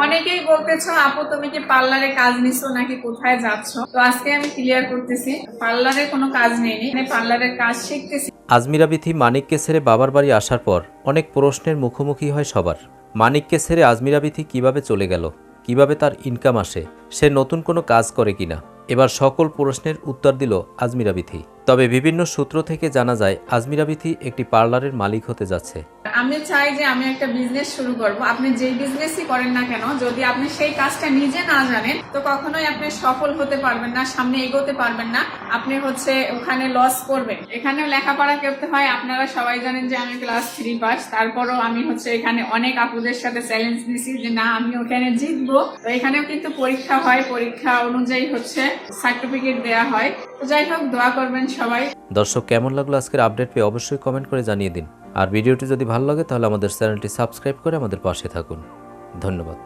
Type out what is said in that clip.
অনেকেই বলতেছো আপু তুমি কি পার্লারে কাজ নিছো নাকি কোথায় যাচ্ছ? তো আজকে আমি ক্লিয়ার করতেছি পার্লারে কোনো কাজ নেইনি মানে পার্লারের কাজ শিখতেছি। আজমিরা বিথি মানিককে ছেড়ে বাবার বাড়ি আসার পর অনেক প্রশ্নের মুখোমুখি হয় সবার। মানিককে ছেড়ে আজমিরা বিথি কীভাবে চলে গেল কীভাবে তার ইনকাম আসে সে নতুন কোনো কাজ করে কিনা এবার সকল প্রশ্নের উত্তর দিল আজমিরা বিথি। তবে বিভিন্ন সূত্র থেকে জানা যায়, আজমিরা বিথি একটি পার্লারের মালিক হতে যাচ্ছে। আমি চাই যে আমি একটা বিজনেস শুরু করব। আপনি যেই বিজনেসই করেন না কেন, যদি আপনি সেই কাজটা নিজে না জানেন, তো কখনোই আপনি সফল হতে পারবেন না, সামনে এগোতে পারবেন না। আপনি হচ্ছে ওখানে লস করবেন। এখানেও লেখাপড়া করতে হয়। আপনারা সবাই জানেন যে আমি ক্লাস থ্রি পাস তারপরও আমি হচ্ছে এখানে অনেক আপুদের সাথে চ্যালেঞ্জ দিছি যে না, আমি ওখানে জিতবো। তো এখানেও কিন্তু পরীক্ষা হয়। পরীক্ষা অনুযায়ী হচ্ছে সার্টিফিকেট দেওয়া হয়। তো যাই হোক, দোয়া করবেন সবাই। দর্শক, কেমন লাগল আজকের আপডেট পেয়ে অবশ্যই কমেন্ট করে জানিয়ে দিন। আর ভিডিওটি যদি ভালো লাগে, তাহলে আমাদের চ্যানেলটি সাবস্ক্রাইব করে আমাদের পাশে থাকুন। ধন্যবাদ।